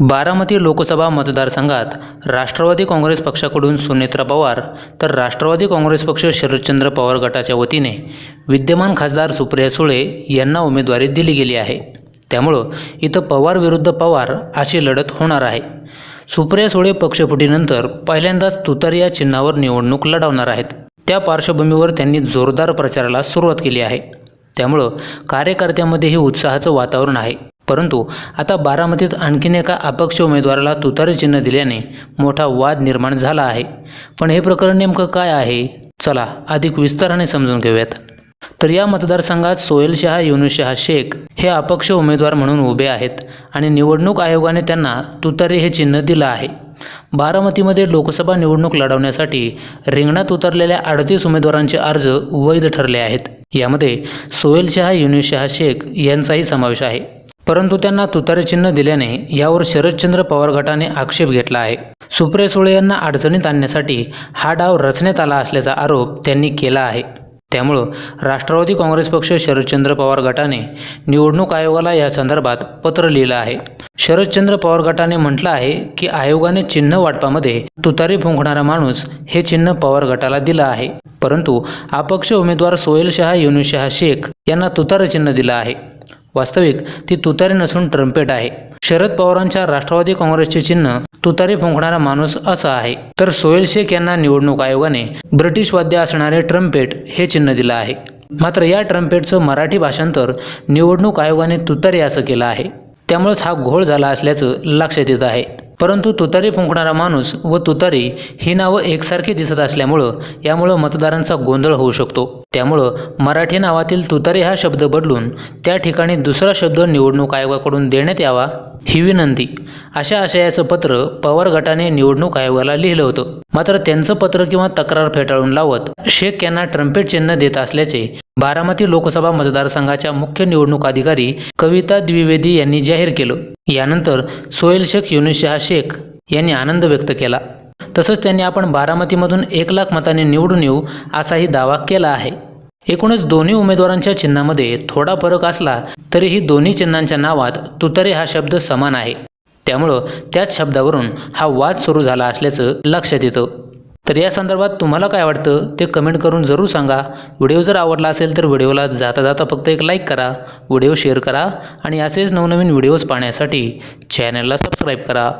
बारामती लोकसभा मतदारसंघात राष्ट्रवादी काँग्रेस पक्षाकडून सुनेत्रा पवार तर राष्ट्रवादी काँग्रेस पक्ष शरदचंद्र पवार गटाच्या वतीने विद्यमान खासदार सुप्रिया सुळे यांना उमेदवारी दिली गेली आहे. त्यामुळं इथं पवार विरुद्ध पवार अशी लढत होणार आहे. सुप्रिया सुळे पक्षफुटीनंतर पहिल्यांदाच तुतारी या चिन्हावर निवडणूक लढवणार आहेत. त्या पार्श्वभूमीवर त्यांनी जोरदार प्रचाराला सुरुवात केली आहे. त्यामुळं कार्यकर्त्यांमध्येही उत्साहाचं वातावरण आहे. परंतु आता बारामतीत आणखीन एका अपक्ष उमेदवाराला तुतारी चिन्ह दिल्याने मोठा वाद निर्माण झाला आहे. पण हे प्रकरण नेमकं काय आहे? चला अधिक विस्ताराने समजून घेऊयात. तर या मतदारसंघात सोहेल शहा युनुस शहा शेख हे अपक्ष उमेदवार म्हणून उभे आहेत आणि निवडणूक आयोगाने त्यांना तुतारी हे चिन्ह दिलं आहे. बारामतीमध्ये लोकसभा निवडणूक लढवण्यासाठी रिंगणात उतरलेल्या अडतीस उमेदवारांचे अर्ज वैध ठरले आहेत. यामध्ये सोहेल शहा युनुस शहा शेख यांचाही समावेश आहे. परंतु त्यांना तुतारे चिन्ह दिल्याने यावर शरदचंद्र पवार गटाने आक्षेप घेतला आहे. सुप्रिया सुळे यांना अडचणीत आणण्यासाठी हा डाव रचण्यात आला असल्याचा आरोप त्यांनी केला आहे. त्यामुळं राष्ट्रवादी काँग्रेस पक्ष शरदचंद्र पवार गटाने निवडणूक आयोगाला या संदर्भात पत्र लिहिलं आहे. शरदचंद्र पवार गटाने म्हटलं आहे की आयोगाने चिन्ह वाटपामध्ये तुतारी फुंकणारा माणूस हे चिन्ह पवार गटाला दिलं आहे. परंतु अपक्ष उमेदवार सोहेल शहा युनुशहा शेख यांना तुतारी चिन्ह दिलं आहे. वास्तविक ती तुतारी नसून ट्रम्पेट आहे. शरद पवारांच्या राष्ट्रवादी काँग्रेसचे चिन्ह तुतारी फुंकणारा माणूस असा आहे. तर सोहेल शेख यांना निवडणूक आयोगाने ब्रिटिश वाद्य असणारे ट्रम्पेट हे चिन्ह दिलं आहे. मात्र या ट्रम्पेटचं मराठी भाषांतर निवडणूक आयोगाने तुतारी असं केलं आहे. त्यामुळेच हा घोळ झाला असल्याचं लक्षात येत आहे. परंतु तुतारी फुंकणारा माणूस व तुतारी ही नावं एकसारखी दिसत असल्यामुळं यामुळं मतदारांचा गोंधळ होऊ शकतो. त्यामुळं मराठी नावातील तुतारी हा शब्द बदलून त्या ठिकाणी दुसरा शब्द निवडणूक आयोगाकडून देण्यात यावा ही विनंती. अशा आशयाचं पत्र पवार गटाने निवडणूक आयोगाला लिहिलं होतं. मात्र त्यांचं पत्र किंवा तक्रार फेटाळून लावत शेख यांना ट्रम्पेट चिन्ह देत असल्याचे बारामती लोकसभा मतदारसंघाच्या मुख्य निवडणूक अधिकारी कविता द्विवेदी यांनी जाहीर केलं. यानंतर सोहेल शेख युनिशहा शहा शेख यांनी आनंद व्यक्त केला. तसंच त्यांनी आपण बारामतीमधून एक लाख मतांनी निवडून येऊ असाही दावा केला आहे. एकूणच दोन्ही उमेदवारांच्या चिन्हामध्ये थोडा फरक असला तरीही दोन्ही चिन्हांच्या नावात तुतरे हा शब्द समान आहे. त्यामुळं त्याच शब्दावरून हा वाद सुरू झाला असल्याचं लक्षात येतं. तर या संदर्भात तुम्हाला काय वाटतं ते कमेंट करून जरूर सांगा. व्हिडिओ जर आवडला असेल तर व्हिडिओला जाता जाता फक्त एक लाईक करा व्हिडिओ शेअर करा आणि असेच नवनवीन व्हिडिओज पाहण्यासाठी चॅनलला सबस्क्राईब करा.